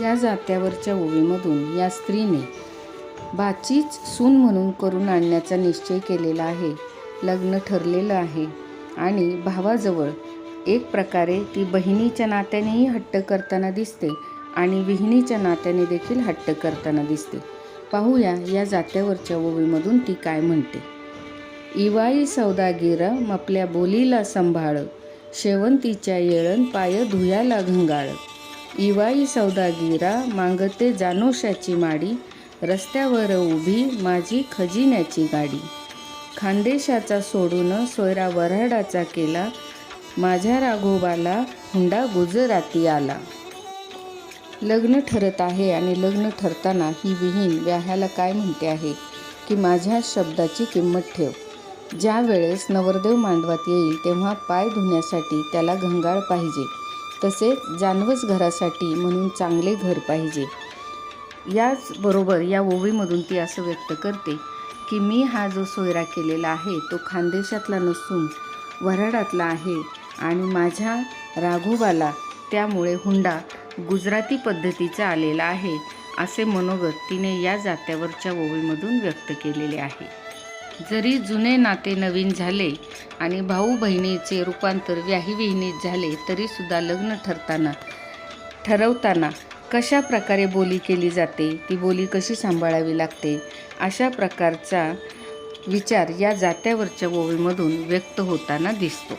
या जात्यावरच्या ओवीमधून या स्त्रीने बाचीच सून म्हणून करून आणण्याचा निश्चय केलेला आहे. लग्न ठरलेलं आहे आणि भावाजवळ एक प्रकारे ती बहिणीच्या नात्यानेही हट्ट करताना दिसते आणि विहिणीच्या नात्याने देखील हट्ट करताना दिसते. पाहूया या जात्यावरच्या ओवीमधून ती काय म्हणते. इवाई सौदागीर आपल्या बोलीला सांभाळ शेवंतीच्या येळण पाय धुयाला घंगाळ. इवाई सौदागिरा मागते जानोशाची माडी रस्त्यावर उभी माझी खजिन्याची गाडी. खानदेशाचा सोडून सोयरा वऱ्हाडाचा केला माझ्या राघोबाला हुंडा गुजराती आला. लग्न ठरत आहे आणि लग्न ठरताना ही विहीन व्याह्याला काय म्हणते आहे की माझ्या शब्दाची किंमत ठेव. ज्या वेळेस नवरदेव मांडवात येईल तेव्हा पाय धुण्यासाठी त्याला घंगाळ पाहिजे. तसेच जानवस घरासाठी म्हणून चांगले घर पाहिजे. याचबरोबर या ओवीमधून ती असं व्यक्त करते की मी हा जो सोयरा केलेला आहे तो खानदेशातला नसून वऱ्हाडातला आहे आणि माझ्या राघोबाला त्यामुळे हुंडा गुजराती पद्धतीचा आलेला आहे असे मनोगत तिने या जात्यावरच्या ओवीमधून व्यक्त केलेले आहे. जरी जुने नाते नवीन झाले आणि भाऊ बहिणीचे रूपांतर व्याहीविहिणीत झाले तरीसुद्धा लग्न ठरताना ठरवताना कशा प्रकारे बोली केली जाते ती बोली कशी सांभाळावी लागते अशा प्रकारचा विचार या जात्यावरच्या ओवीमधून व्यक्त होताना दिसतो.